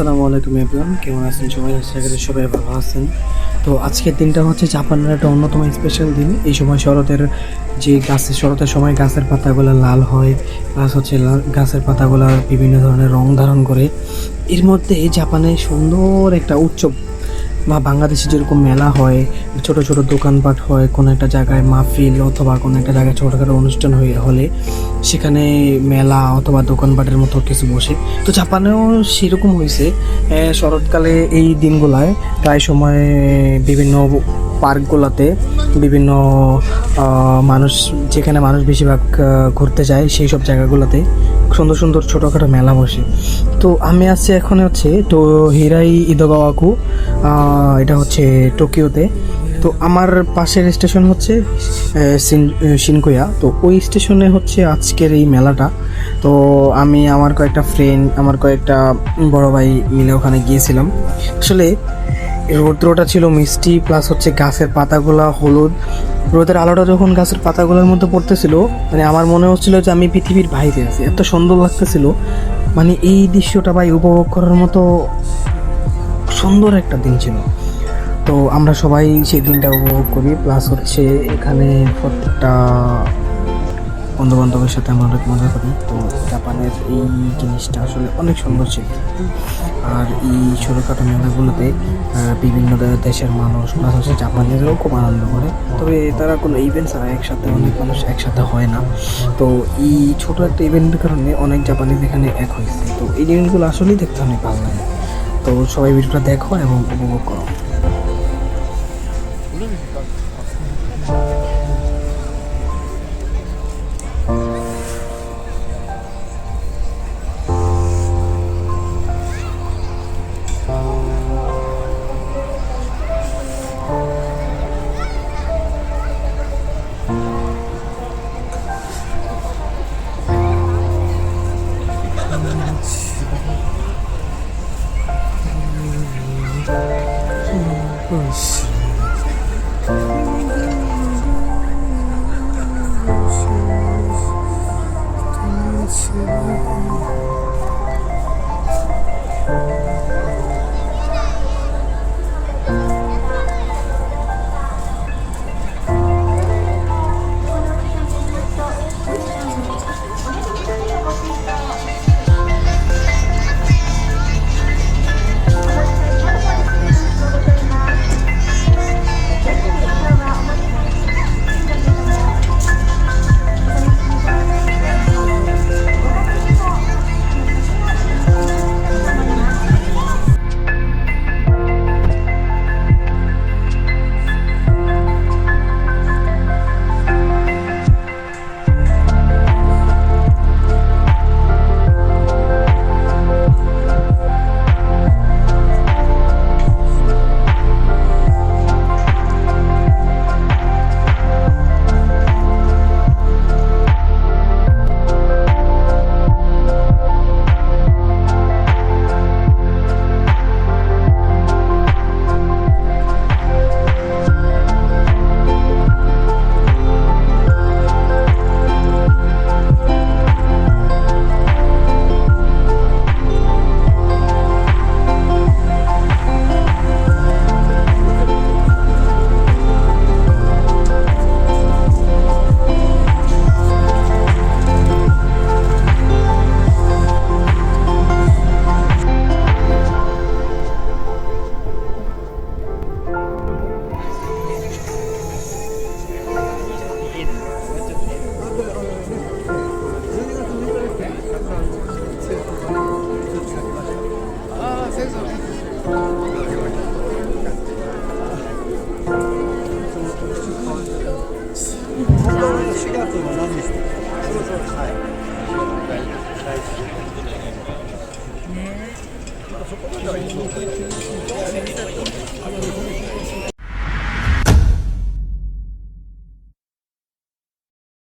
আসসালামু আলাইকুম এভরিওয়ান কেমন আছেন সবাই? আশা করি সবাই ভালো আছেন। তো আজকের দিনটা হচ্ছে জাপানের একটা অন্যতম স্পেশাল দিন। এই সময় শরতের যে গাছের শরতের সময় গাছের পাতাগুলো লাল হয় প্লাস হচ্ছে গাছের পাতাগুলো বিভিন্ন ধরনের রং ধারণ করে। এর মধ্যে জাপানে সুন্দর একটা উৎসব বা বাংলাদেশে যেরকম মেলা হয়, ছোট ছোট দোকানপাট হয়, কোনো একটা জায়গায় মাহফিল অথবা কোনো একটা জায়গায় ছোটোখাটো অনুষ্ঠান হয়ে হলে সেখানে মেলা অথবা দোকানপাটের মতো কিছু বসে। তো জাপানেও সেরকম হয়েছে। শরৎকালে এই দিনগুলায় প্রায় সময় বিভিন্ন পার্কগুলোতে বিভিন্ন মানুষ, যেখানে মানুষ বেশিরভাগ ঘুরতে যায়, সেই সব জায়গাগুলোতে সুন্দর সুন্দর ছোটোখাটো মেলা বসে। তো আমি আছি এখন হচ্ছে তো হিরাই ইদোগাওয়াকু এটা হচ্ছে টোকিওতে। তো আমার পাশের স্টেশন হচ্ছে আহ, শিনকুয়া তো ওই স্টেশনে হচ্ছে আজকের এই মেলাটা। তো আমি আমার কয়েকটা ফ্রেন্ড আমার কয়েকটা বড় ভাই মিলে ওখানে গিয়েছিলাম। আসলে রৌদ্রটা ছিল মিষ্টি প্লাস হচ্ছে গাছের পাতাগুলা হলুদ। রোদের আলোটা যখন গাছের পাতাগুলোর মধ্যে পড়তেছিল মানে আমার মনে হচ্ছিল যে আমি পৃথিবীর বাইরে আছি। এত সুন্দর লাগতেছিল। মানে এই দৃশ্যটা ভাই উপভোগ করার মতো সুন্দর একটা দিন ছিল। তো আমরা সবাই সেই দিনটা উপভোগ করি। প্লাস হচ্ছে এখানে প্রত্যেকটা বন্ধু বান্ধবের সাথে আমরা অনেক মজা করি। তো এই জিনিসটা আসলে অনেক সুন্দর ছিল। আর এই ছোটোখাটো মেলাগুলোতে বিভিন্ন দেশের মানুষ, প্লাস হচ্ছে খুব আনন্দ করে। তবে তারা কোনো ইভেন্ট ছাড়া একসাথে অনেক মানুষ একসাথে হয় না। তো এই ছোটো একটা ইভেন্টের কারণে অনেক জাপানিজ এখানে এক হয়েছে তো এই জিনিসগুলো আসলেই দেখতে অনেক ভালো লাগে। তো সবাই ভিডিওটা দেখো এবং উপভোগ করো। 可惜。不行，不， 재미있